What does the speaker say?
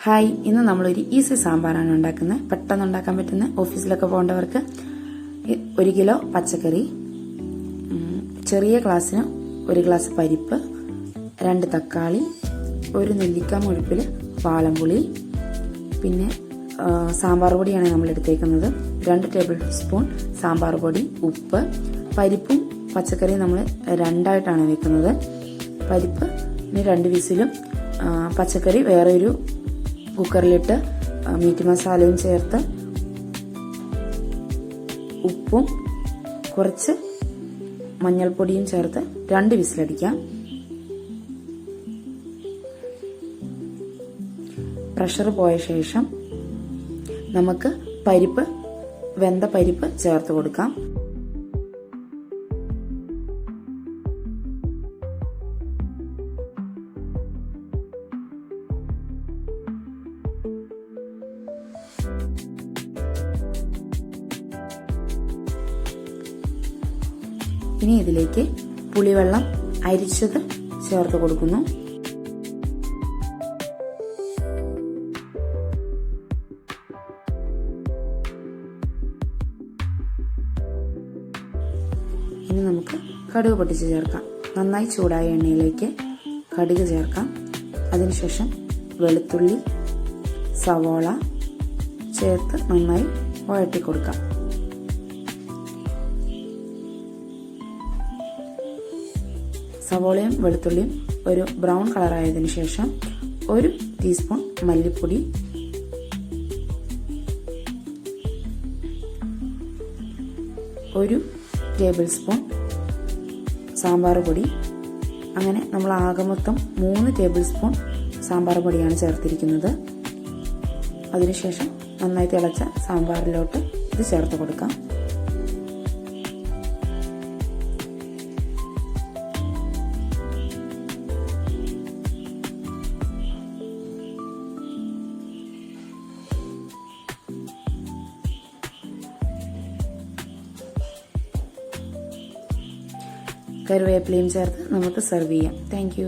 Hi ഇന്ന് നമ്മളൊരു easy സാമ്പാറാണ് ഉണ്ടാക്കുന്നത്. പെട്ടെന്ന് ഉണ്ടാക്കാൻ പറ്റുന്ന ഓഫീസിലൊക്കെ പോകേണ്ടവർക്ക് ഒരു കിലോ പച്ചക്കറി ചെറിയ ഗ്ലാസ്സിന് ഒരു ഗ്ലാസ് പരിപ്പ് രണ്ട് തക്കാളി ഒരു നെല്ലിക്ക മുഴുപ്പിൽ വാളംപുളി പിന്നെ സാമ്പാർ പൊടിയാണ് നമ്മൾ എടുത്തേക്കുന്നത് രണ്ട് ടേബിൾ സ്പൂൺ സാമ്പാർ പൊടി ഉപ്പ് പരിപ്പും പച്ചക്കറിയും നമ്മൾ രണ്ടായിട്ടാണ് വെക്കുന്നത്. പരിപ്പ് രണ്ട് വിസിലും പച്ചക്കറി വേറെ ഒരു കുക്കറിലിട്ട് മീറ്റ് മസാലയും ചേർത്ത് ഉപ്പും കുറച്ച് മഞ്ഞൾപ്പൊടിയും ചേർത്ത് രണ്ട് വിസിലടിക്കാം. പ്രഷർ പോയ ശേഷം നമുക്ക് പരിപ്പ് വെന്ത പരിപ്പ് ചേർത്ത് കൊടുക്കാം. ഇനി ഇതിലേക്ക് പുളിവെള്ളം അരിച്ചത് ചേർത്ത് കൊടുക്കുന്നു. ഇനി നമുക്ക് കടുക് പൊട്ടിച്ച് ചേർക്കാം. നന്നായി ചൂടായ എണ്ണയിലേക്ക് കടുക് ചേർക്കാം. അതിനുശേഷം വെളുത്തുള്ളി സവോള ചേർത്ത് നന്നായി വഴറ്റി കൊടുക്കാം. സവോളയും വെളുത്തുള്ളിയും ഒരു ബ്രൗൺ കളറായതിനു ശേഷം ഒരു ടീസ്പൂൺ മല്ലിപ്പൊടി. ഒരു ടേബിൾ സ്പൂൺ സാമ്പാർ പൊടി. അങ്ങനെ നമ്മൾ ആകെ മൊത്തം മൂന്ന് ടേബിൾ സ്പൂൺ സാമ്പാർ പൊടിയാണ് ചേർത്തിരിക്കുന്നത്. അതിനുശേഷം നന്നായി തിളച്ച സാമ്പാറിലോട്ട് ഇത് ചേർത്ത് കൊടുക്കാം. കരുവേപ്പിലയും ചേർത്ത് നമുക്ക് സെർവ് ചെയ്യാം. താങ്ക്